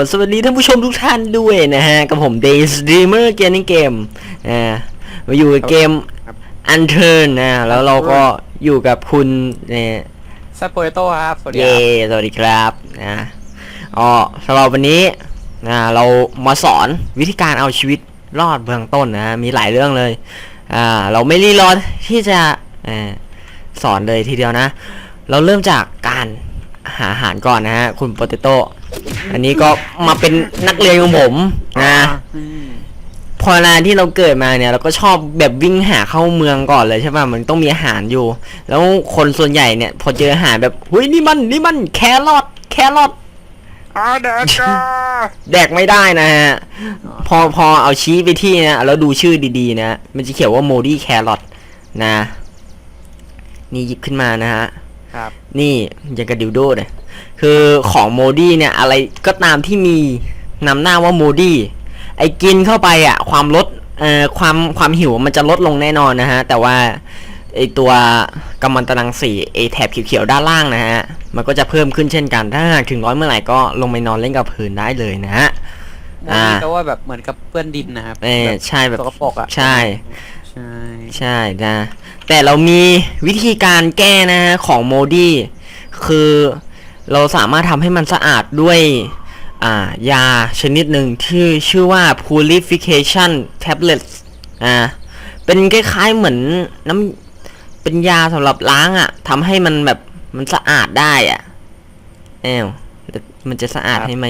อสวัสดีท่านผู้ชมทุกท่านด้วยนะฮะ กับผม Day Streamer Gaming Game นะมาอยู่กับเกม Unturn นะ แล้วเราก็อยู่กับคุณเนี่ยซัปโปเตโต้ครับ สวัสดีคเย่รับสวัสดีครับนะอ๋อสำหรับวันนี้นะเรามาสอนวิธีการเอาชีวิตรอดเบื้องต้นนะมีหลายเรื่องเลยอ่าเราไม่รีรอที่จะเอ่อสอนเลยทีเดียวนะ เราเริ่มจากการหาอาหารก่อนนะฮะ คุณโปเตโต้ อันนี้ก็มาเป็นนักเรียนของผมนะอืมพอเวลาที่เราเกิดมาเนี่ยเราก็ชอบแบบวิ่งหาเข้าเมืองก่อนเลยใช่ป่ะมันต้องมีอาหารอยู่ แล้วคนส่วนใหญ่เนี่ย พอเจออาหารแบบเฮ้ยนี่มันนี่มันแครอทแครอทอ่าเด็กจ้าแดกไม่ได้นะฮะพอพอเอาชี้ไปที่นะแล้วดูชื่อดีๆ นะมันจะเขียนว่าโมดี้แครอทนะ นี่หยิบขึ้นมานะฮะครับนี่ยังกระดิวโดเลย คือของโมดี้เนี่ยอะไรก็ตามที่มีนำหน้าว่าโมดี้ไอ้กินเข้าไปอะความลดเอ่อความความหิวมันจะลดลงแน่นอนนะฮะ แต่ว่าไอตัวกำมันตรังสีไอแถบเขียวๆด้านล่างนะฮะ มันก็จะเพิ่มขึ้นเช่นกัน ถ้าหากถึงร้อยเมื่อไหร่ก็ลงไปนอนเล่นกับพื้นได้เลยนะฮะโมอ่านี่ก็ว่าแบบเหมือนกับเปื้อนดินนะครับเออแบบใช่แบบสกปรกอะใช่ ใช่ใช่นะแต่เรามีวิธีการแก้นะฮะของโมดี้คือ เราสามารถทำให้มันสะอาดด้วยายาชนิดหนึ่งที่ชื่อว่า purification tablets อ่าเป็นคล้ายๆเหมือนน้ำเป็นยาสำหรับล้างอะ่ะทำให้มันแบบมันสะอาดได้อะ่ะเอวมันจะสะอาดให้ไหม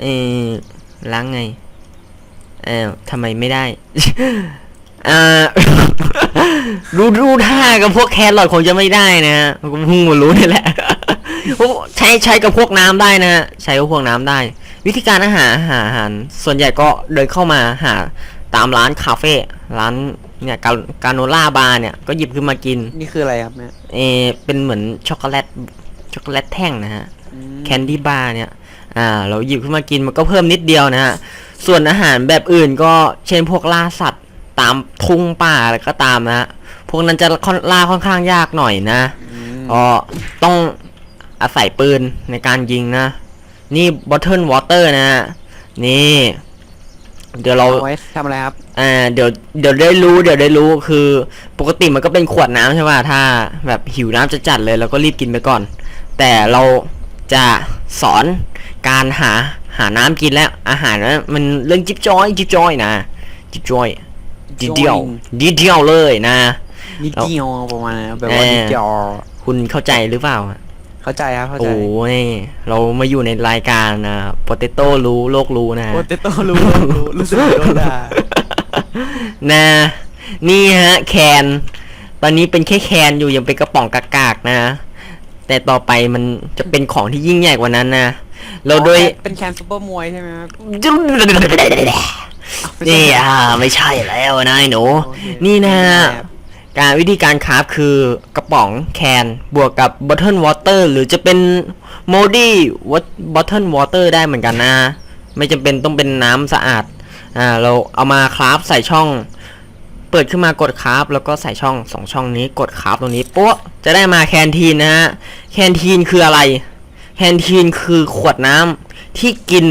เออล้างไงเอวทำไมไม่ได้อ่ารู้รู้ท่ากับพวกแครอทคงจะไม่ได้นะฮะผมเพิ่งมารู้นี่แหละ ใช้ใช้กับพวกน้ำได้นะฮะใช้กับพวกน้ำได้ วิธีการอาหารหาอาหารส่วนใหญ่ก็เดินเข้ามาหาตามร้านคาเฟ่ร้านเนี่ยกาการโนล่าบาร์เนี่ยก็หยิบขึ้นมากินนี่คืออะไรครับเนี่ยเออเป็นเหมือนช็อกโกแลตช็อกโกแลตแท่งนะฮะอืมแคนดี้บาร์เนี่ยอ่าเราหยิบขึ้นมากินมันก็เพิ่มนิดเดียวนะฮะส่วนอาหารแบบอื่นก็เช่นพวกล่าสัตว์ตามทุ่งป่าอะไรก็ตามนะฮะพวกนั้นจะค่อนล่าค่อนข้างยากหน่อยนะอืมก็ต้อง อาศัยปืนในการยิงนะ นี่บอทเทิลวอเตอร์นะฮะนี่ เดี๋ยวเราเอาไว้ทำอะไรครับอ่าเดี๋ยวเดี๋ยวได้รู้ เดี๋ยวได้รู้คือปกติมันก็เป็นขวดน้ำใช่ป่ะถ้า แบบหิวน้ำจะจัดเลยเราก็รีบกินไปก่อน แต่เราจะสอนการหาหาน้ำกินแล้ว อาหารนะมันเรื่องจิ๊บจ้อยจิ๊บจ้อยนะจิ๊บจ้อยดีเดียวดีเดียวเลยนะนิดเดียวประมาณนั้นแบบว่าเออนิดเดียวคุณเข้าใจหรือเปล่า เข้าใจครับเข้าใจโอ้ยเรามาอยู่ในรายการนะโปเตโต้รู้โลกรู้นะโปเตโต้รู้รู้รู้สึกโดนด่านะ นี่ฮะ แคน ตอนนี้เป็นแค่แคนอยู่ยังเป็นกระป๋องกากๆนะ แต่ต่อไปมันจะเป็นของที่ยิ่งใหญ่กว่านั้นนะ เราโดยเป็นแคนซูเปอร์มวยใช่ไหมครับ นี่อ่าไม่ใช่แล้วนะไอ้หนู โอเคนี่นะครับ การวิธีการคราฟคือกระป๋องแคนบวกกับบอทเทิลวอเตอร์หรือจะเป็นโมดี้บอทเทิลวอเตอร์ได้เหมือนกันนะ ไม่จำเป็นต้องเป็นน้ำสะอาดอ่าเราเอามาคราฟใส่ช่อง เปิดขึ้นมากดคราฟแล้วก็ใส่ช่องสองช่องนี้กดคราฟตรงนี้ปุ๊บจะได้มาแคนทีนนะฮะแคนทีนคืออะไร แคนทีนคือขวดน้ำที่กิน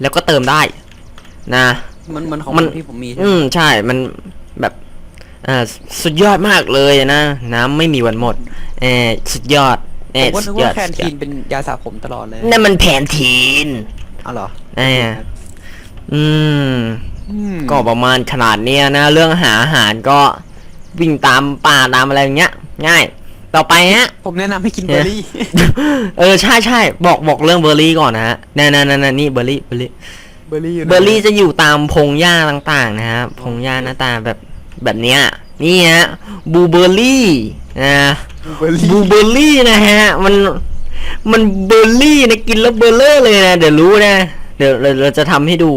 แล้วก็เติมได้นะมันมันของมันที่ผมมีใช่อืไหมมใช่มันแบบ อ่าสุดยอดมากเลยนะ น้ำไม่มีวันหมดเออสุดยอดเอผมอก็สุนึดกยอว่าดแคนสุดยทีอดนเป็นยาสระผมตลอดเลยนั่นมันแผนทีนเอาเหรอเอออืม อืมก็ประมาณขนาดเนี้ยนะ เรื่องหาอาหารก็วิ่งตามป่าตามอะไรอย่างเงี้ย ง่าย ต่อไปฮะ ผมแนะนำให้กินเบอร์รี่ เออใช่ใช่บอกบอกเรื่องเบอร์รี่ก่อนนะฮะนั่นนั่นนั่นนี่เบอร์รี่เบอร์รี่ เบอร์รี่อยู่ไหนเบอร์รี่จะอยู่ตามพงหญ้าต่างๆนะฮะพงหญ้าหน้าตาแบบ แบบเนี้ยนี่ฮะบูเบอร์รี่นะเบอร์รี่บลูเบอร์รี่นะฮะ มันมันเบอร์รี่นะกินแล้วเบอร์เลอร์เลยนะเดี๋ยวรู้นะ เดี๋ยวเราเราจะทำให้ดู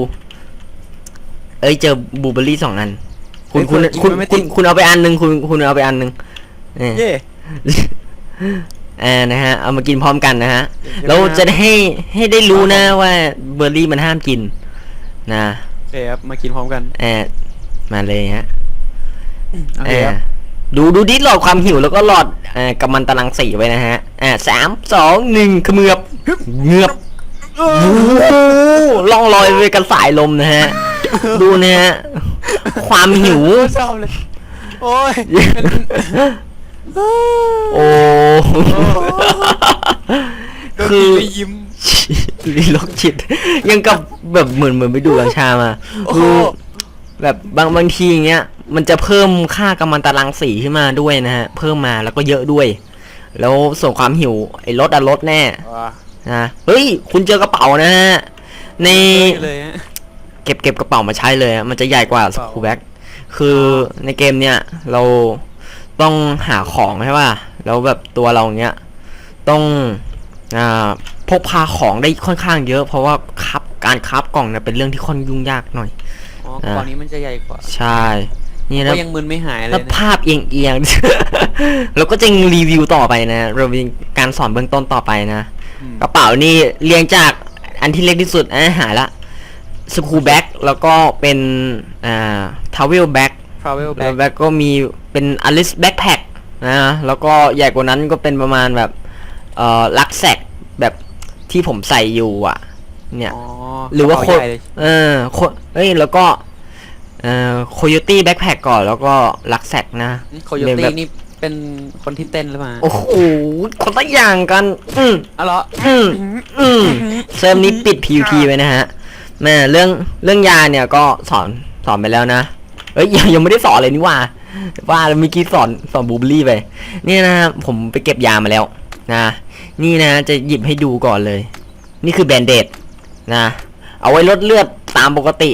เอ้ยเจอบลูเบอร์รี่สองอัน คุณคุณคุณคุณคุณเอาไปอันหนึ่งคุณคุณเอาไปอันหนึ่งเนี่ยเย่อ่านะฮะ เอามากินพร้อมกันนะฮะเดี๋ยวเรานะจะได้ให้ให้ได้รู้นะว่าเบอร์รี่มันห้ามกิน นะโอเคครับมากินพร้อมกันแอบมาเลยฮะ โอเคอ่าครับ ดูดูดิหลอดความหิวแล้วก็หลอดอ่ากับมันตารางสีไว้นะฮะอ่าสามสองหนึ่งเขมือบเงือบโอ้โหล่องลอยไปกันสายลมนะฮะ ดูนะฮะ ความหิว ชอบเลย โอ้ยโอ้ โดนคือตีไปยิ้มลีลกจิต ยังกับแบบเหมือนเหมือนไปดูกัญชามาโอ้โหคือ แบบบางบางทีอย่างเงี้ย มันจะเพิ่มค่ากัมมันตรังสีขึ้นมาด้วยนะฮะ เพิ่มมาแล้วก็เยอะด้วย แล้วส่วนความหิวไอ้ลดอะลดแน่ว้านะเฮ้ย คุณเจอกระเป๋านะฮะ ในเลยฮะเก็บเก็บกระเป๋ามาใช้เลยอะมันจะใหญ่กว่าสกระเป๋ากูแบ็กคือในเกมเนี้ยเราต้องหาของใช่ป่ะ แล้วแบบตัวเราเนี้ยต้องอ่าพกพาของได้ค่อนข้างเยอะ เพราะว่าคับการคับกล่องเนี่ยเป็นเรื่องที่ค่อนยุ่งยากหน่อย อ๋ออ่าก่อนนี้มันจะใหญ่กว่าใช่ นี่นะก็ยังมึนไม่หายเลแล้วยนะภาพเอียงเอียงๆแล้วก็จะรีวิวต่อไปนะเรามีการสอนเบื้องต้นต่อไปนะอืมกระเป๋านี่เรียงจากอันที่เล็กที่สุดอะหายละสกูแบ็กแล้วก็เป็นอ่าทาวเวลแบ็ก travel แล้ว bag แบ็กก็มีเป็นอลิสแบ็กแพคนะ แล้วก็ใหญ่กว่านั้นก็เป็นประมาณแบบเอ่อลักแซกแบบที่ผมใส่อยู่อะ เนี่ย อ๋อหรือว่าโคกะเป๋ใหญ่เลยเออโคเอ้ยแล้วก็เอ่อโคโยตี้แบ็กแพคก่อนแล้วก็ลักแซกนะ โคโยเป็นแบตี้บนี่เป็นคนที่เต้นหรือเปล่าโอ้โหคนละอย่างกัน อืม อ๋อเหรออืมอืมเซิร์ฟนี้ปิด PVP ไว้นะฮะแม่เรื่องเรื่องยาเนี่ยก็สอนสอนไปแล้วนะเอ้ยยังยังไม่ได้สอนเลยนี่หว่า ว่าแล้วเมื่อกี้สอนสอนบูเบอรี่ไปเนี่ยนะฮะผมไปเก็บยามาแล้วนะ นี่นะจะหยิบให้ดูก่อนเลย นี่คือแบนเดด นะ เอาไว้ลดเลือดตามปกติ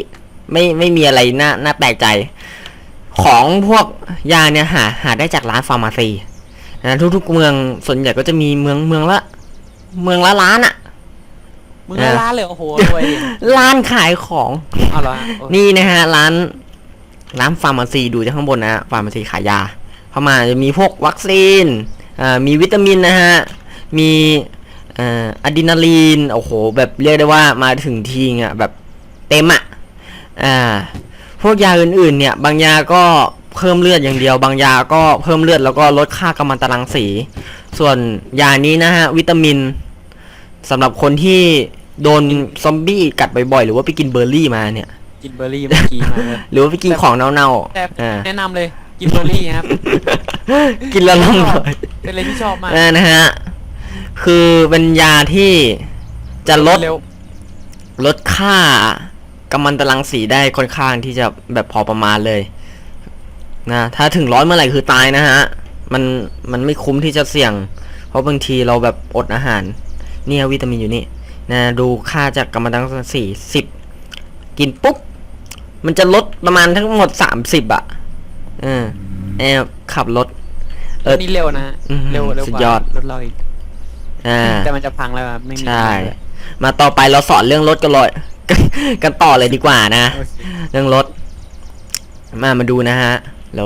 ไม่ไม่มีอะไรน่าน่าแปลกใจ ของพวกยาเนี่ยหาหาได้จากร้านฟาร์มาซีนะทุกๆเมืองส่วนใหญ่ก็จะมีเมืองเมืองละ เมืองละร้านอะมึงละล้านเลยโอ้โหรวยดิร้านขายของเอาเหรอโอ้ยนี่นะฮะร้านร้านฟาร์มาซีดูจากข้างบนนะฮะฟาร์มาซีขายยาเข้ามาจะมีพวกวัคซีนอ่ามีวิตามินนะฮะมี อ่าอะดรีนาลีนโอ้โหแบบเรียกได้ว่ามาถึงทีอะแบบเต็มอะอ่าพวกยาอื่นๆ เนี่ยบางยาก็เพิ่มเลือดอย่างเดียว บางยาก็เพิ่มเลือดแล้วก็ลดค่ากัมมันตรังสี ส่วนยานี้นะฮะวิตามินสำหรับคนที่โดนซอมบี้กัดบ่อยๆ หรือว่าไปกินเบอร์รี่มาเนี่ย กินเบอร์รี่เมื่อกี้มาเลยหรือว่าไปกินของเน่าแต่ๆอ่า แนะนำเลยกินเบอร์รี่ครับกินแล้วร่องรอยเป็นอะไรที่ชอบมากอ่านะฮะ คือเป็นยาที่จะลดเร็วลดค่ากัมมันตรังสีได้ค่อนข้างที่จะแบบพอประมาณเลย นะ ถ้าถึงร้อยเมื่อไหร่คือตายนะฮะ มันมันไม่คุ้มที่จะเสี่ยง เพราะบางทีเราแบบอดอาหาร เนี่ยวิตามินอยู่นี่ นะ ดูค่าจากกัมมันตรังสีสิบกินปุ๊บ มันจะลดประมาณทั้งหมดสามสิบอะเออแอบขับรถ เออนี่เร็วนะฮะอื้อหือเร็วเร็วสุดกว่ายอด รถเราอีก อ่า แต่มันจะพังแล้วอะไม่มีใช่ทางเลยมาต่อไปเราสอนเรื่องรถกันเลย กันต่อเลยดีกว่านะ โอเคเรื่องรถ มามาดูนะฮะ เรา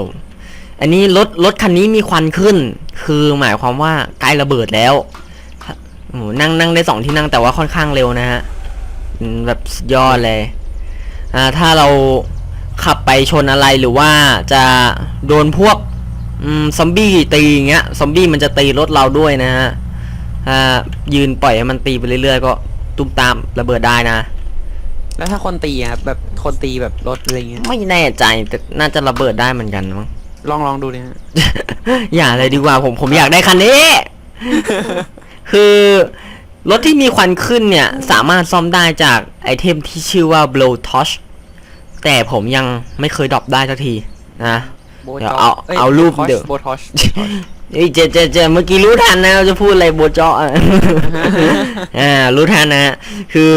อันนี้รถรถคันนี้มีควันขึ้น คือหมายความว่าใกล้ระเบิดแล้วโอ้โหนั่งนั่งได้สองที่นั่งแต่ว่าค่อนข้างเร็วนะฮะอืมแบบสุดยอดเลย อ่า ถ้าเราขับไปชนอะไรหรือว่าจะโดนพวก อืมซอมบี้ตีอย่างเงี้ย ซอมบี้มันจะตีรถเราด้วยนะฮะ ถ้ายืนปล่อยให้มันตีไปเรื่อยๆก็ตุ้มตามระเบิดได้นะ แล้วถ้าคนตีอะครับแบบคนตีแบบรถอะไรเงี้ย ไม่แน่ใจแต่น่าจะระเบิดได้เหมือนกันมั้ง ลองลองดูดิฮะอย่าเลยดีกว่าผมผมอยากได้คันนี้ คือรถที่มีควันขึ้นเนี่ย สามารถซ่อมได้จากไอเทมที่ชื่อว่า blow torch แต่ผมยังไม่เคยดรอปได้สักทีนะโบเดี๋ยวทเอาเอารูปเดี๋ยว โบทอช เอ้ยเจเจเจเมื่อกี้รู้ทันนะว่าจะพูดอะไรโบเจาะอะ อ่า รู้ทันนะ คือ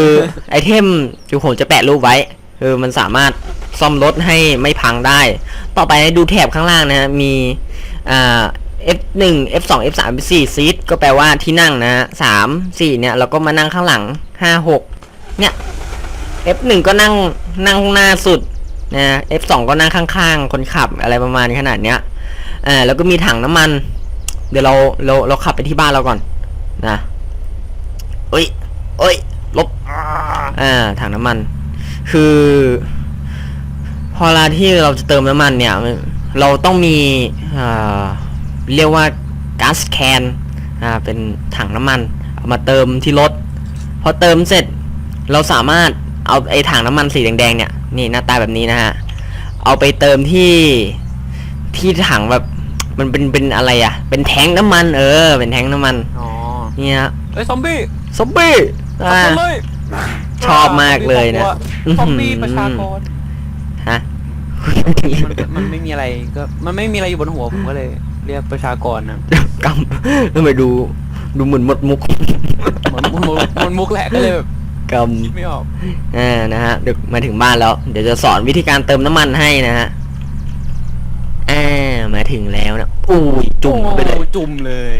ไอเทมที่ผมจะแปะรูปไว้ คือมันสามารถซ่อมรถให้ไม่พังได้ ต่อไปดูแถบข้างล่างนะฮะ มี อ่า F1 F2 F3 F4 ซีทก็แปลว่าที่นั่งนะฮะสามสี่เนี่ยเราก็มานั่งข้างหลังห้าหกเนี่ย F1 ก็นั่งนั่งข้างหน้าสุดนะ F2 ก็นั่งข้างๆ คนขับอะไรประมาณขนาดเนี้ยอ่าแล้วก็มีถังน้ำมัน เดี๋ยวเราเราเราขับไปที่บ้านเราก่อน นะเอ้ยเอ้ยลบอ่าถังน้ำมัน คือ พอเวลาที่เราจะเติมน้ำมันเนี่ย เราต้องมีอ่าเรียกว่าก๊าซแคนอ่าเป็นถังน้ำมัน เอามาเติมที่รถ พอเติมเสร็จ เราสามารถเอาไอ้ถังน้ำมันสีแดงๆเนี่ย นี่หน้าตาแบบนี้นะฮะ เอาไปเติมที่ที่ถังแบบ มันเป็นเป็นอะไรอะเป็นแทงน้ำมัน เออ เป็นแทงน้ำมัน อ๋อเนี่ยเฮ้ยซอมบี้ซอมบี้ขับอ่ามาเลยชอบมากเลยนะซอมบี้ประชากรฮะ มันมันไม่มีอะไรก็มันไม่มีอะไรอยู่บนหัวผมก็เลย เรียกประชากรนะกำทำไมดูดูเหมือนหมดมุกเหมือนมันมันมุกแหละก็เลยแบบกคิดไม่ออกำอ่านะฮะเดี๋ยวมาถึงบ้านแล้ว เดี๋ยวจะสอนวิธีการเติมน้ำมันให้นะฮะอ่ามา ถึงแล้วนะอุ้ยจุ่มไปเลย โอ้จุ่มเลย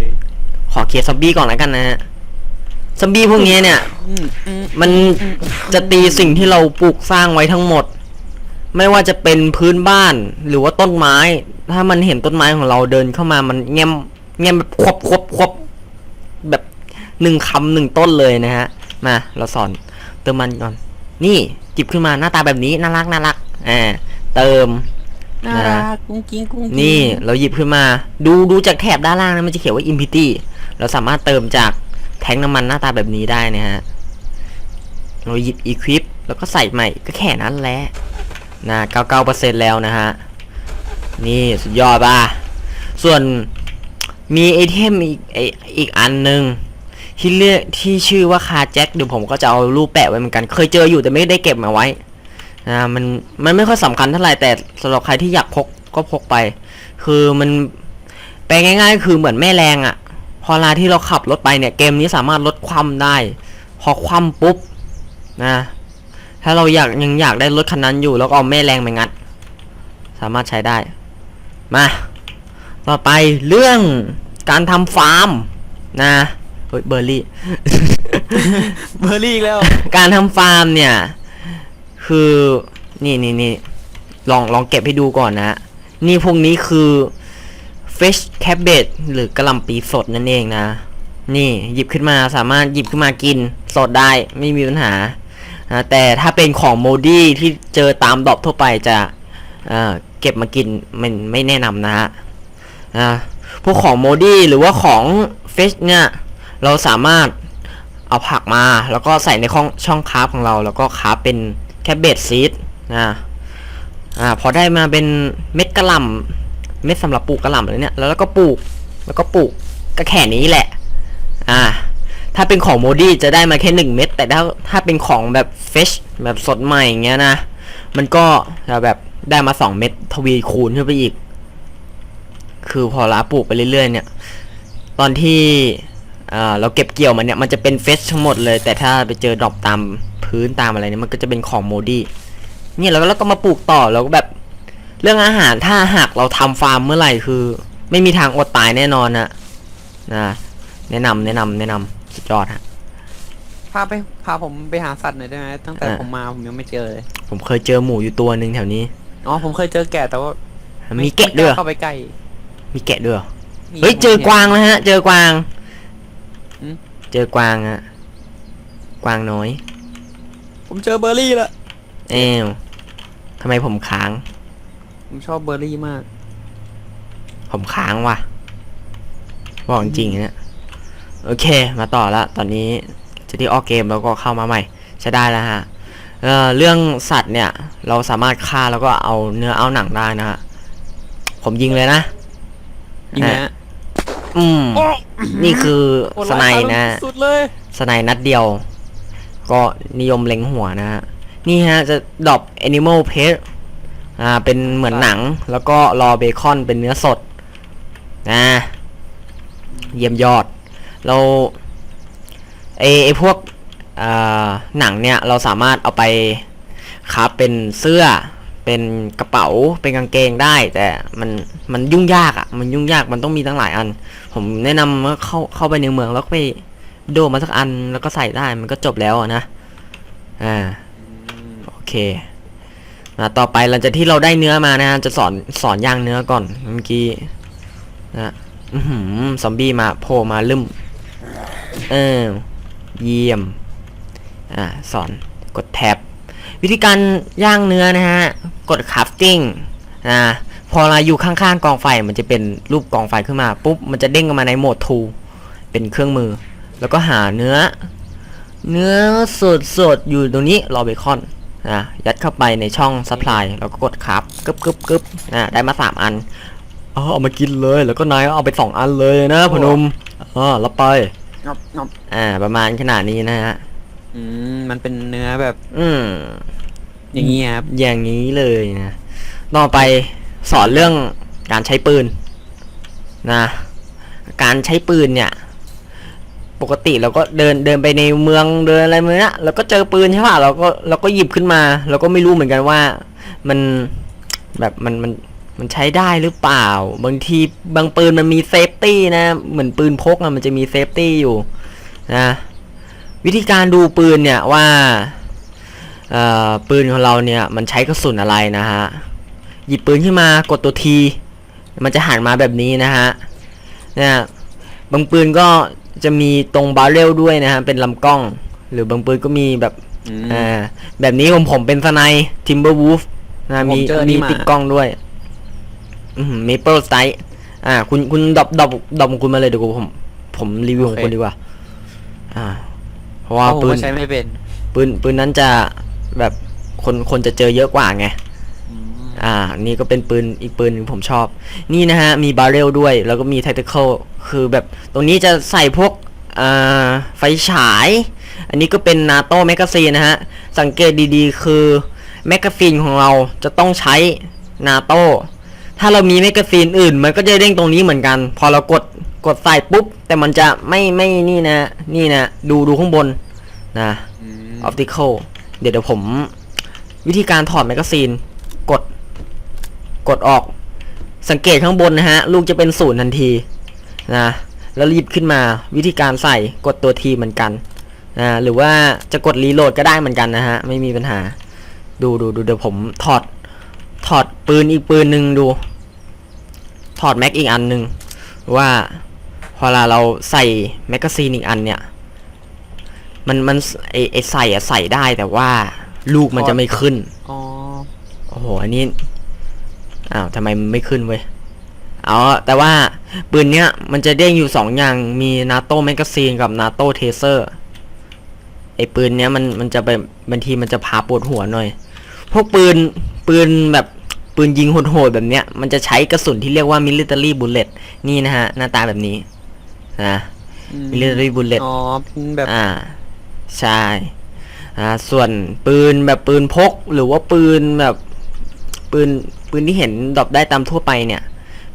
ขอเคลียร์ซอมบี้ก่อนแล้วกันนะฮะซอมบี้พวกนี้เนี่ย อืมอืมมันจะตีสิ่งที่เราปลูกสร้างไว้ทั้งหมด ไม่ว่าจะเป็นพื้นบ้านหรือว่าต้นไม้ ถ้ามันเห็นต้นไม้ของเราเดินเข้ามามันแง้มแง้มแบบควบควบควบแบบหนึ่งคำหนึ่งต้นเลยนะฮะ มาเราสอนเติมมันก่อน นี่จิบขึ้นมาหน้าตาแบบนี้น่ารักน่ารักอ่าเติม น่ารักกุ้งกิ้งกุ้งกิ้งนี่เราหยิบขึ้นมา ดูดูจากแถบด้านล่างนะมันจะเขียนว่า Impity เราสามารถเติมจากแทงน้ำมันหน้าตาแบบนี้ได้นะฮะ เราหยิบ Equip แล้วก็ใส่ใหม่ก็แค่นั้นแหละนะ99%แล้วนะฮะ นี่สุดยอดป่ะ ส่วนมีไอเทมอีกไออีกอันหนึ่งที่เรียกที่ชื่อว่าคาแจ็คเดี๋ยวผมก็จะเอารูปแปะไว้เหมือนกัน เคยเจออยู่แต่ไม่ได้เก็บมาไว้ อ่ามันมันไม่ค่อยสำคัญเท่าไหร่แต่สำหรับใครที่อยากพกก็พกไป คือมันแปลง่ายๆ คือเหมือนแม่แรงอะ่ะ พอเวลาที่เราขับรถไปเนี่ยเกมนี้สามารถลดความได้ พอคว่ำปุ๊บนะถ้าเราอยากยังอยากได้รถคันนั้นอยู่แล้วก็เอาแม่แรงไปงัด สามารถใช้ได้ มาต่อไปเรื่องการทำฟาร์มนะเฮ้ยเบอร์รี่ เบอร์รี่อีกแล้ว การทำฟาร์มเนี่ย คือนี่นี่นี่ลองลองเก็บให้ดูก่อนนะ นี่พวกนี้คือ fish cabbage หรือกระหล่ำปีสดนั่นเองนะ นี่หยิบขึ้นมาสามารถหยิบขึ้นมากินสดได้ไม่มีปัญหานะแต่ถ้าเป็นของโมดี้ที่เจอตามดอกทั่วไปจะเเก็บมากินมันไม่แนะนำนะฮะพวกของโมดี้หรือว่าของเฟชเนี่ยเราสามารถเอาผักมาแล้วก็ใส่ในช่องช่องคาร์บของเรา แล้วก็คาร์บเป็น แคบเบตซีดนะอ่าพอได้มาเป็นเม็ดกระหล่ำเม็ดสำหรับปลูกกระหล่ำอะไรเนี่ยแล้วก็ปลูกแล้วก็ปลูกก็แค่นี้แหละ อ่า ถ้าเป็นของโมดี้จะได้มาแค่หนึ่งเม็ดแต่ถ้าถ้าเป็นของแบบเฟชแบบสดใหม่อย่างเงี้ยนะมันก็จะแบบได้มาสองเม็ดทวีคูณขึ้นไปอีก คือพอลาปลูกไปเรื่อยๆเนี่ย ตอนที่ อ่าเราเก็บเกี่ยวมันเนี่ยมันจะเป็นเฟสทั้งหมดเลย แต่ถ้าไปเจอดรอปตามพื้นตามอะไรเนี่ยมันก็จะเป็นของโมดี้เนี่ยเราก็เราก็มาปลูกต่อแล้วก็แบบเรื่องอาหารถ้าหากเราทำฟาร์มเมื่อไหร่คือ ไม่มีทางอดตายแน่นอนนะนะแนะนำแนะนำแนะนำสุดยอดฮะพาไปพาผมไปหาสัตว์หน่อยได้ไหมตั้งแต่อ่าผมมาผมยังไม่เจอเลย ผมเคยเจอหมูอยู่ตัวหนึ่งแถวนี้อ๋อผมเคยเจอแกะแต่ว่ามีแกะด้วยเหรอเข้าไปใกล้มีแกะด้วยเหรอมีเฮ้ยเจอกวางแล้วฮะ เจอกวางอืม เจอกวางฮะกวางน้อย ผมเจอเบอร์รี่ละเอวทำไมผมค้าง ผมชอบเบอร์รี่มาก ผมค้างว่ะบอกจริงๆนะโอเค มาต่อละ ตอนนี้จะที่ออกเกมแล้วก็เข้ามาใหม่ ใช้ได้แล้วฮะเอ่อเรื่องสัตว์เนี่ย เราสามารถฆ่าแล้วก็เอาเนื้อเอาหนังได้นะฮะผมยิงเลยนะจริงไหมฮะ อืม นี่คือโหดสร้ายไนทารุณนะสุดเลยสไนนัดเดียว ก็นิยมเล็งหัวนะฮะ นี่ฮะจะดรอป Animal p a s t อ่า เป็นเหมือนหนัง แล้วก็รอเบคอนเป็นเนื้อสด นะ เยี่ยมยอด เราไอไอพวกอ่าหนังเนี่ย เราสามารถเอาไปครับเป็นเสื้อ เป็นกระเป๋าเป็นกางเกงได้ แต่มันมันยุ่งยากอะ่ะ มันยุ่งยากมันต้องมีตั้งหลายอัน ผมแนะนำว่าเข้าเข้าไปในเมืองแล้วไปโดมาสักอันแล้วก็ใส่ได้มันก็จบแล้วนะอ่าโอเคมาต่อไปหลังจากที่เราได้เนื้อมานะจะสอนสอนย่างเนื้อก่อนเมื่อกี้นะอือหือซอมบี้มาโผล่มาลืมเออเยี่ยม อ่าสอนกดแท็บ วิธีการย่างเนื้อนะฮะ กดคราฟติ้งนะพอเราอยู่ข้างๆกองไฟมันจะเป็นรูปกองไฟขึ้นมาปุ๊บมันจะเด้งออกมาในโหมดทูเป็นเครื่องมือ แล้วก็หาเนื้อ เนื้อสดสดๆอยู่ตรงนี้รอเบคอนนะยัดเข้าไปในช่องซัพพลายแล้วก็กดครับกึบกึบกึบนะได้มาสามอันเอาเอามากินเลยแล้วก็นายเอาไปสองอันเลยนะพอหนมอ๋อรับไปงับงับอ่าประมาณขนาดนี้นะฮะ อืมมันเป็นเนื้อแบบอืมอย่างนี้ครับอย่างนี้เลยนะต่อไปสอนเรื่องการใช้ปืนนะ การใช้ปืนเนี่ย ปกติเราก็เดินเดินไปในเมืองเดินอะไรเมื่อนะเราก็เจอปืนใช่ป่ะเราก็เราก็หยิบขึ้นมา เราก็ไม่รู้เหมือนกันว่า มันแบบมันมันมันใช้ได้หรือเปล่า บางทีบางปืนมันมีเซฟตี้นะ เหมือนปืนพกอะมันจะมีเซฟตี้อยู่นะ วิธีการดูปืนเนี่ยว่าเอ่อปืนของเราเนี่ยมันใช้กระสุนอะไรนะฮะหยิบปืนขึ้นมากดตัวทีมันจะหันมาแบบนี้นะฮะเนี่ยบางปืนก็จะมีตรงบาร์เรลด้วยนะฮะเป็นลำกล้อง หรือบางปืนก็มีแบบอืมอ่าแบบนี้ของผมเป็นสไนทิมเบอร์วูฟนะผมมีเจอนี่มีมาติดกล้องด้วยอืมเมเปิลสไตอ่า คุณคุณดรอปดรอปดรอปของคุณมาเลยเดี๋ยวผมผมรีวิวของคุณดีกว่า อ่าเพ ราะว่าผมปืนก็ใช้ไม่เป็นปืนปืนนั้นจะแบบคนคนจะเจอเยอะกว่าไงอืมอ่า นี่ก็เป็นปืนอีกปืนหนึงผมชอบ นี่นะฮะ มีบาร์เรลด้วย แล้วก็มี tactical คือแบบตรงนี้จะใส่พวกอ่าไฟฉาย อันนี้ก็เป็นนาโต้แมกกาซีนนะฮะ สังเกตดีๆ คือแมกกาซีนของเราจะต้องใช้นาโต้ถ้าเรามีแมกกาซีนอื่น มันก็จะเด้งตรงนี้เหมือนกัน พอเรากด กดใส่ปุ๊บ แต่มันจะไม่ไม่นี่นะ นี่นะ ดูดูข้างบนนะอืมออปติคอลเดี๋ยวเดี๋ยวผม วิธีการถอดแมกกาซีน กด กดออก สังเกตข้างบนนะฮะ ลูกจะเป็นศูนย์ทันทีนะแล้วรีบขึ้นมาวิธีการใส่กดตัวทีเหมือนกันนะหรือว่าจะกดรีโหลดก็ได้เหมือนกันนะฮะ ไม่มีปัญหา ดูดูดูเดี๋ยวผมถอดถอดปืนอีกปืนหนึ่งดู ถอดแม็กอีกอันหนึ่งว่า พอเวลาเราใส่แมกกาซีนอีกอันเนี่ย มันมันไอไอใส่อะใส่ได้แต่ว่าลูกมันจะไม่ขึ้น อ๋อ โอ้โห อันนี้ อ้าวทำไมมันไม่ขึ้นเว้ย เอาแต่ว่าปืนเนี้ยมันจะเด้งอยู่สองอย่าง มีนาโต้แมกกาซีนกับนาโต้เทเซอร์ ไอปืนเนี้ยมันมันจะไปบางทีมันจะพาปวดหัวหน่อย พวกปืนปืนแบบปืนยิงโหดๆแบบเนี้ย มันจะใช้กระสุนที่เรียกว่า military bullet นี่นะฮะ หน้าตาแบบนี้ นะอืม military bullet อ๋อเป็นแบบอ่าใช่อ่าส่วนปืนแบบปืนพก หรือว่าปืนแบบปืนปืนที่เห็นดรอปได้ตามทั่วไปเนี่ย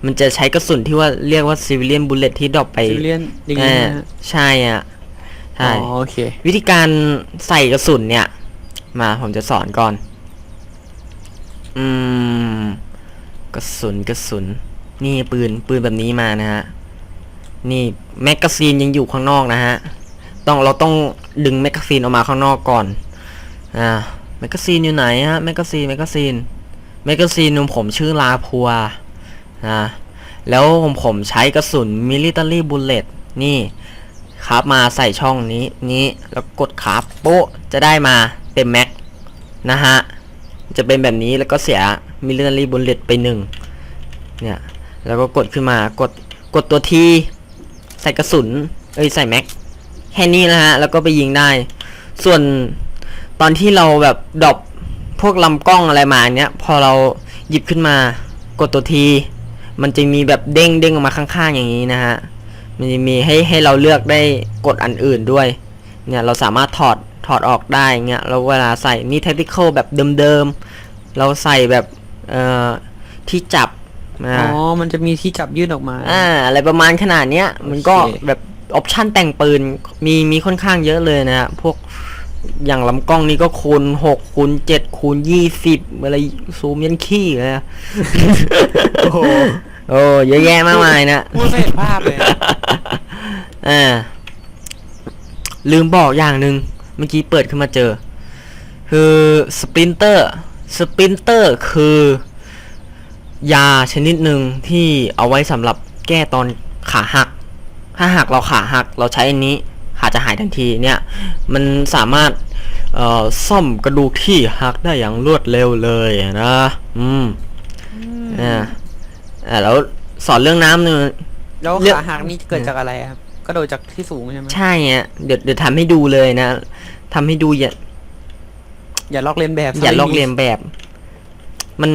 มันจะใช้กระสุนที่ว่าเรียกว่า civilian bullet ที่ดรอปไปซิเลียนอย่างเอนี้อนะฮะใช่อะใช่อ๋อโอเค วิธีการใส่กระสุนเนี่ย มาผมจะสอนก่อน อืม กระสุนกระสุน นี่ปืนปืนแบบนี้มานะฮะ นี่แมกกาซีนยังอยู่ข้างนอกนะฮะต้องเราต้องดึงแมกกาซีนออกมาข้างนอกก่อนอ่าแมกกาซีนอยู่ไหนฮะแมกกาซีนแมกกาซีนแมกกาซีนของผมชื่อลาพัวอ่าแล้วผมผมใช้กระสุน military bullet นี่ครับมาใส่ช่องนี้นี้แล้วกดครับโป๊ะจะได้มาเต็มแม็กนะฮะจะเป็นแบบนี้แล้วก็เสีย military bullet ไปหนึ่งเนี่ยแล้วก็กดขึ้นมากดกดตัวที ใส่กระสุน เอ้ยใส่แม็กแค่นี้นะฮะ แล้วก็ไปยิงได้ ส่วนตอนที่เราแบบดรอปพวกลำกล้องอะไรมาเนี้ย พอเราหยิบขึ้นมากดตัวที มันจะมีแบบเด้งเด้งออกมาข้างๆอย่างนี้นะฮะ มันจะมีให้ให้เราเลือกได้กดอันอื่นด้วย เนี่ยเราสามารถถอดถอดออกได้เงี้ยแล้วเวลาใส่นี่ tactical แบบเดิมๆ เราใส่แบบเอ่อที่จับ นะอ๋อมันจะมีที่จับยื่นออกมา อ่าอะไรประมาณขนาดเนี้ย มันก็โอเค แบบออปชั่นแต่งปืนมีมีค่อนข้างเยอะเลยนะฮะพวกอย่างลำกล้องนี่ก็คูณหกคูณเจ็ดคูณยี่สิบอะไรซูมยันขี้เลยอะโอ้โหโอ้เยอะแยะมากมายนะ พูดไม่เห็นภาพเลยอะอ่า ลืมบอกอย่างหนึ่งเมื่อกี้เปิดขึ้นมาเจอ คือสปรินเตอร์สปรินเตอร์คือ ยาชนิดหนึ่งที่เอาไว้สำหรับแก้ตอนขาหัก ถ้าหากเราขาหักเราใช้อันนี้ขาจะหายทันทีเนี่ย มันสามารถเอ่อซ่อมกระดูกที่หักได้อย่างรวดเร็วเลยนะ อืมอ่าอ่าแล้วสอนเรื่องน้ำหนึ่งแล้วเรื่องขาหักนี่เกิดจากอะไรครับก็โดดจากที่สูงใช่ไหมใช่อะเดี๋ยวเดี๋ยวทำให้ดูเลยนะทำให้ดูอย่าอย่าลอกเลียนแบบ อย่าลอกเลียนแบบ มัน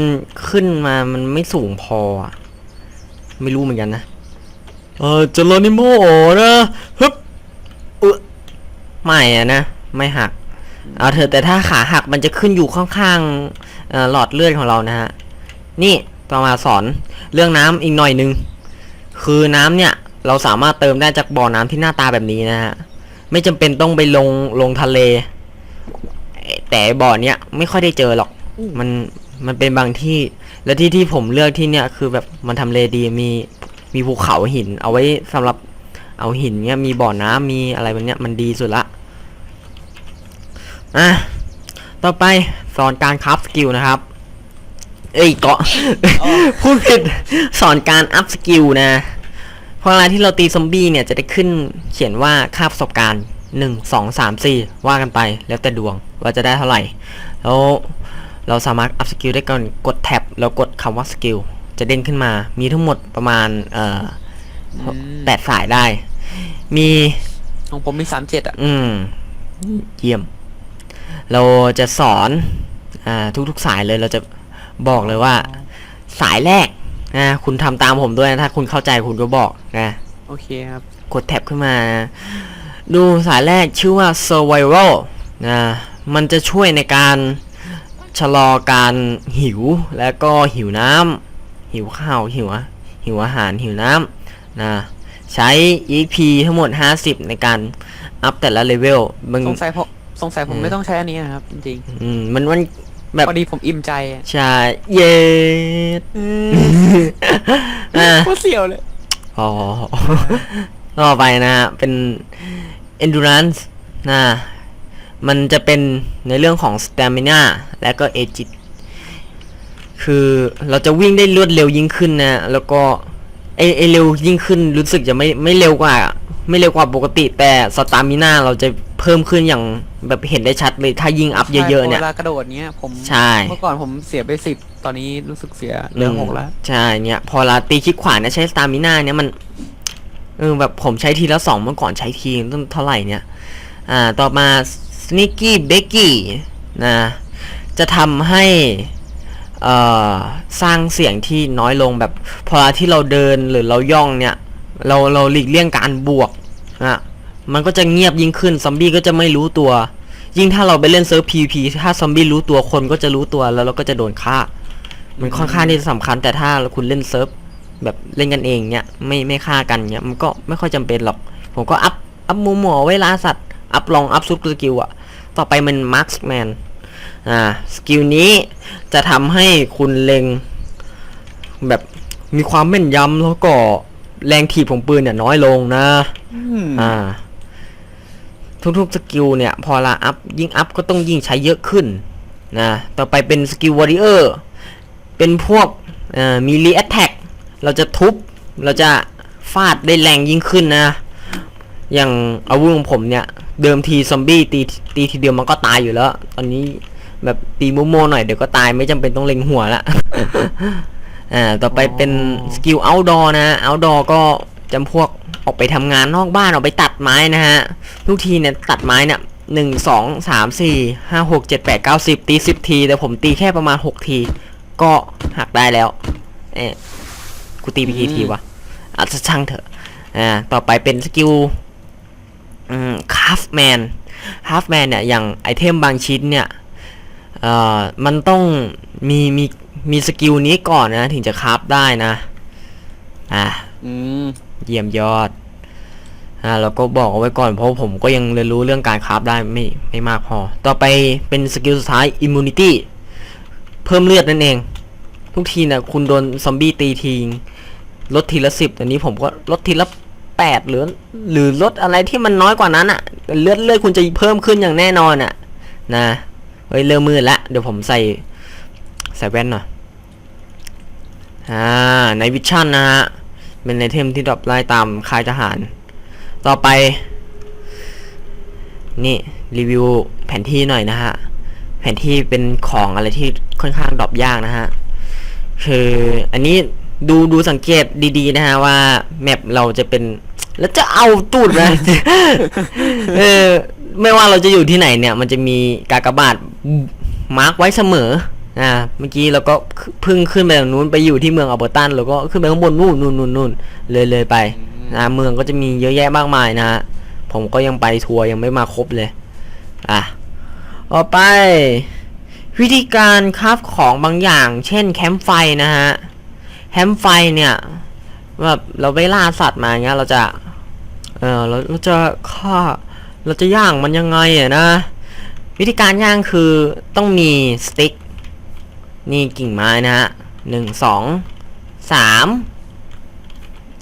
ขึ้นมามันไม่สูงพออะไม่รู้เหมือนกันนะ เออจลอนิโมนะฮึบเออไม่อะนะ ไม่หัก เอาเถอะแต่ถ้าขาหักมันจะขึ้นอยู่ข้างๆเอ่อหลอดเลือดของเรานะฮะ นี่ต่อมาสอนเรื่องน้ำอีกหน่อยนึง คือน้ำเนี่ยเราสามารถเติมได้จากบ่อน้ำที่หน้าตาแบบนี้นะฮะ ไม่จำเป็นต้องไปลงลงทะเล แต่บ่อเนี้ยไม่ค่อยได้เจอหรอก มัน มันเป็นบางที่ และที่ที่ผมเลือกที่เนี่ยคือแบบมันทำเลดีมีมีภูเขาหิน เอาไว้สำหรับเอาหินเนี้ยมีบ่อน้ำมีอะไรแบบเนี้ยมันดีสุดละอะต่อไปสอนการคราฟสกิลนะครับ เอ้ยเกาะพูดผิดสอนการอัพสกิลนะเพราะเวลาที่เราตีซอมบี้เนี่ยจะได้ขึ้นเขียนว่าค่าประสบการณ์หนึ่งสองสามสี่ว่ากันไปแล้วแต่ดวงว่าจะได้เท่าไหร่แล้ว เราสามารถอัพสกิลได้ก่อนกดแท็บแล้วกดคำว่าสกิลจะเด้งขึ้นมา มีทั้งหมดประมาณเอ่ออืมแปดสายได้ มีของผมมีสามเจ็ดอะ อืม เยี่ยม เราจะสอน อ่า ทุกๆสายเลยเราจะบอกเลยว่า สายแรกนะคุณทำตามผมด้วยนะถ้าคุณเข้าใจคุณก็บอกนะ โอเคครับ กดแท็บขึ้นมา ดูสายแรกชื่อว่า survival นะ มันจะช่วยในการ ชะลอการหิวแล้วก็หิวน้ำหิวข้าวหิวอะหิวอาหารหิวน้ำนะใช้ EP ทั้งหมด 50 ในการอัพแต่ละเลเวลมึงสงสัยผมสงสัยผมอืมไม่ต้องใช้อันนี้นะครับ จริงอืมมันมันแบๆบพอดีผมอิ่มใจอะใช่เย็ดอะโคตรเสียวเลย อ๋อต่อไปนะฮะเป็น endurance นะ มันจะเป็นในเรื่องของ stamina และก็ agit คือเราจะวิ่งได้รวดเร็วยิ่งขึ้นนะ แล้วก็ไอไอเร็วยิ่งขึ้นรู้สึกจะไม่ไม่เร็วกว่า ไม่เร็วกว่าปกติ แต่ stamina เราจะเพิ่มขึ้นอย่างแบบเห็นได้ชัดเลยถ้ายิ่งอัพเยอะๆเนี่ยเวลากระโดดเนี้ยผมใช่ เมื่อก่อนผมเสียไปสิบตอนนี้รู้สึกเสียเหลือหกแล้ว ใช่เนี่ยพอเราตีคลิกขวาเนี่ยใช้สตามิน่าเนี่ยมันเออแบบผมใช้ทีละสองเมื่อก่อนใช้ทีต้องเท่าไหร่เนี่ย อ่า ต่อมา นิกกี้เบกกี้นะจะทำให้สร้างเสียงที่น้อยลงแบบพอเวลาที่เราเดินหรือเราย่องเนี่ยเราเราหลีกเลี่ยงการบวกนะมันก็จะเงียบยิ่งขึ้นซอมบี้ก็จะไม่รู้ตัว ยิ่งถ้าเราไปเล่นเซิร์ฟ PVP ถ้าซอมบี้รู้ตัวคนก็จะรู้ตัวแล้วเราก็จะโดนฆ่า มันค่อนข้างที่จะสำคัญ แต่ถ้าคุณเล่นเซิร์ฟแบบเล่นกันเองเนี่ยไม่ไม่ฆ่ากันเนี่ยมันก็ไม่ค่อยจำเป็นหรอก ผมก็อัพอัพมูหมอไว้ล่าสัตว์อัพลองอัพซุปสกิลอะ ต่อไปมันมาร์คแมนอ่าสกิลนี้จะทำให้คุณเล็ง แบบมีความแม่นยำแล้วก็แรงถีบของปืนเนี่ยน้อยลงนะอ่า ทุกๆสกิลเนี่ย พอละอัพยิ่งอัพก็ต้องยิ่งใช้เยอะขึ้นนะต่อไปเป็นสกิลวอริเออร์เป็นพวกเอ่อมีรีแอตแทกเราจะทุบ เราจะฟาดได้แรงยิ่งขึ้นนะ อย่างอาวุธของผมเนี่ยเดิมทีซอมบี้ตีตีทีเดียวมันก็ตายอยู่แล้ว ตอนนี้แบบตีโมโมหน่อยเดี๋ยวก็ตายไม่จำเป็นต้องเล็งหัวละอ่าต่อไปเป็นสกิล outdoor นะ outdoor ก็จำพวกออกไปทำงานนอกบ้านออกไปตัดไม้นะฮะทุกทีเนี่ยตัดไม้เนี่ยหนึ่งสองสามสี่ห้าหกเจ็ดแปดเก้าสิบตีสิบที แต่ผมตีแค่ประมาณหกที ก็หักได้แล้ว เอ๊ะกูตีไปกี่ทีวะอาจจะช่างเถอะอ่าต่อไปเป็นสกิล อืมคาฟแมนคาฟแมนเนี่ย อย่างไอเทมบางชิ้นเนี่ยเอ่อมันต้องมีมีมีสกิลนี้ก่อนนะ ถึงจะคราฟได้นะ อ่าอืมเยี่ยมยอด อ่าแล้วก็บอกเอาไว้ก่อนเพราะผมก็ยังเรียนรู้เรื่องการคราฟได้ไม่ไม่มากพอ ต่อไปเป็นสกิลสุดท้าย immunity เพิ่มเลือดนั่นเอง ทุกทีนะคุณโดนซอมบี้ตีทีงลดทีละสิบแต่นี้ผมก็ลดทีละ แปดหรือหรือลดอะไรที่มันน้อยกว่านั้นอะ่ะเลือดเลือดคุณจะเพิ่มขึ้นอย่างแน่นอนอะ่ะ นะเฮ้ยเริ่มมืดละเดี๋ยวผมใส่ใส่แว่นหน่อยอ่าในวิชั่นนะฮะเป็นไอเทมที่ดรอปไล่ตามค่ายทหาร ต่อไป นี่รีวิวแผนที่หน่อยนะฮะแผนที่เป็นของอะไรที่ค่อนข้างดรอปยากนะฮะคืออันนี้ดูดูสังเกตดีๆนะฮะว่าแมปเราจะเป็น แล้วจะเอาตูดนะ เออ ไม่ว่าเราจะอยู่ที่ไหนเนี่ย มันจะมีกากบาทมาร์กไว้เสมอ อ่า เมื่อกี้เราก็พึ่งขึ้นไปทางนู้นไปอยู่ที่เมืองอัลเบอร์ตันแล้วก็ขึ้นไปข้างบนนู่นนู่นนู่นนู่นเลยเลยไปนะเมืองก็จะมีเยอะแยะมากมายนะฮะ ผมก็ยังไปทัวร์ยังไม่มาครบเลย อะต่อไป วิธีการคราฟของบางอย่าง เช่นแคมป์ไฟนะฮะ แคมป์ไฟเนี่ยแบบเราไปล่าสัตว์มาเงี้ยเราจะ เออเราเราจะฆ่าเราจะย่างมันยังไงอะนะ วิธีการย่างคือต้องมีสติ๊กนี่กิ่งไม้นะฮะหนึ่งสองสาม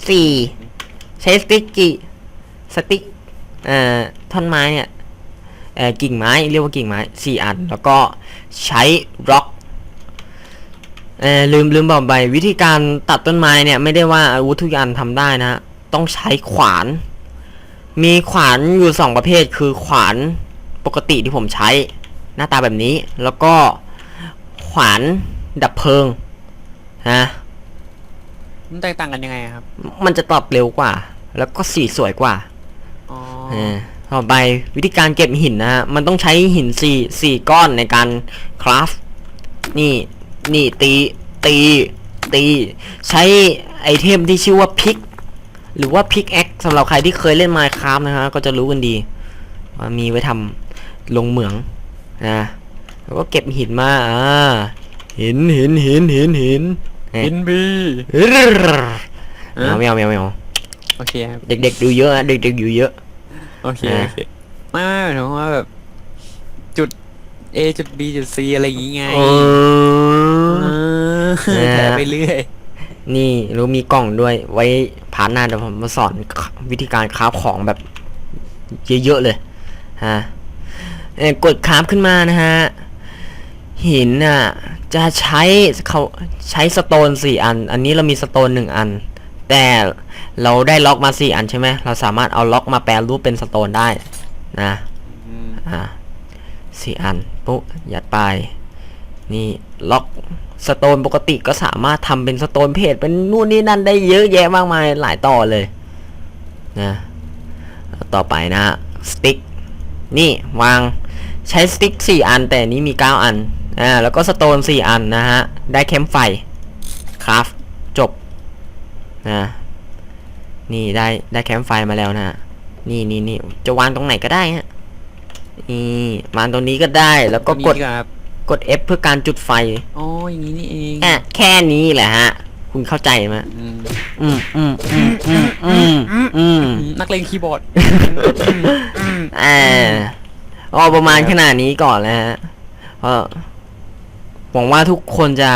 สี่ใช้สติ๊กกี่สติ๊กเอ่อท่อนไม้เนี่ยเอ่อกิ่งไม้เรียกว่ากิ่งไม้สี่อัน แล้วก็ใช้ร็อกเอ่อลืมลืมบอกไปวิธีการตัดต้นไม้เนี่ยไม่ได้ว่าอาวุธทุกอย่างทำได้นะฮะต้องใช้ขวาน มีขวานอยู่สองประเภทคือขวานปกติที่ผมใช้หน้าตาแบบนี้ แล้วก็ขวานดับเพลิงฮะมันแตกต่างกันยังไงอะครับ มันจะตอบเร็วกว่า แล้วก็สีสวยกว่าอ๋อเออต่อไปวิธีการเก็บหินนะฮะมันต้องใช้หินสี่สี่ก้อนในการคราฟนี่นี่ตีตีตี ใช้ไอเทมที่ชื่อว่าพิก หรือว่าพิกแอคสำหรับใครที่เคยเล่น Minecraft นะฮะก็จะรู้กันดีว่ามีไว้ทำลงเหมืองนะแล้วก็เก็บหินมาอ่าหินหินหินหินหินอินบีเฮ้ยไม่เอาไม่เอาไม่เอาไม่เอาโอเคครับเด็กๆดูเยอะนะเด็กๆอยู่เยอะโอเคอ่าโอเคไม่ไม่หมายถึงว่าแบบจุด A จุด B จุด C อะไรอย่างงี้ไงเออเออเออแถไปเรื่อย นี่รู้มีกล่องด้วย ไว้ผ่านหน้าเดี๋ยวผมมาสอนวิธีการคราฟของแบบเยอะๆเลยฮะเอ่อกดคราฟขึ้นมานะฮะหินน่ะจะใช้เขาใช้สโตนสี่อัน อันนี้เรามีสโตนหนึ่งอัน แต่เราได้ล็อกมาสี่อันใช่ไหมเราสามารถเอาล็อกมาแปลรูปเป็นสโตนได้นะอืมอ่าสี่อันปุ๊บยัดไป นี่ล็อกสโตนปกติก็สามารถทำเป็นสโตนเพจเป็นนู่นนี่นั่นได้เยอะแยะมากมายหลายต่อเลยนะต่อไปนะฮะสติ๊กนี่วางใช้สติ๊กสี่อัน แต่นี้มีเก้าอันอ่าแล้วก็สโตนสี่อันนะฮะ ได้แคมไฟคราฟจบนะนี่ได้ได้แคมไฟมาแล้วนะ นี่นี่นี่จะวางตรงไหนก็ได้ฮะนี่มางตรงนี้ก็ได้แล้วก็กด กด F เพื่อการจุดไฟอ๋ออย่างนี้นี่เองอะแค่นี้แหละฮะ คุณเข้าใจไหมอืมอืมอืมอืมอืมอืมอืมอืมนักเลงคีย์บอร์ดอ่าเอาประมาณขนาดนี้ก่อนแล้วฮะเออหวังว่าทุกคนจะ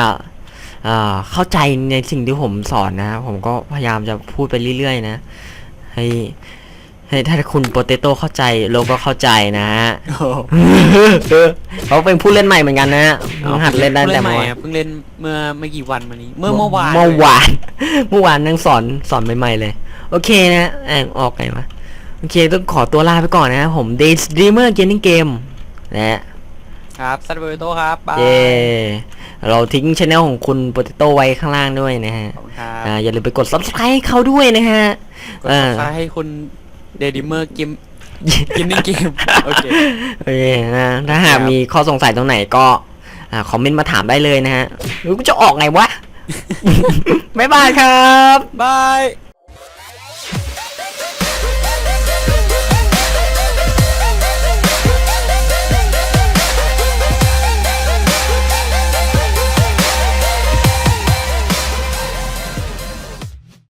อ่าเข้าใจในสิ่งที่ผมสอนนะผมก็พยายามจะพูดไปเรื่อยๆนะให้ให้ ถ้าคุณโปเตโต้เข้าใจโลก็เข้าใจนะฮะเขาเป็นผู้เล่นใหม่เหมือนกันนะฮะเพิ่งหัดเล่นได้แต่ใหเมื่ม่อวานครับเพิ่งเล่นเมื่อไม่กี่วันมานี้ เมื่อเมื่อวานเมื่อวานเมื่อวานนั่งสอนสอนใหม่ๆเลย โอเคนะแอบออกไงวะโอเคต้องขอตัวลาไปก่อนนะครับผม Day Streamer Gaming Game นะฮะครับซัตเบอร์โตครับบายเย้เราทิ้งช anel ของคุณโปเตโต้ไว้ข้างล่างด้วยนะฮะขอบคุณครับอ่าอย่าลืมไปกด subscribe ให้เขาด้วยนะฮะกดอ่าซับให้คุณ เดดิเมอร์เกมกินนี่เกมโอเค โอเคนะถ้าหากมีข้อสงสัยตรงไหนก็อ่าคอมเมนต์มาถามได้เลยนะฮะหรือกูจะออกไงวะ บ๊ายบายครับ บาย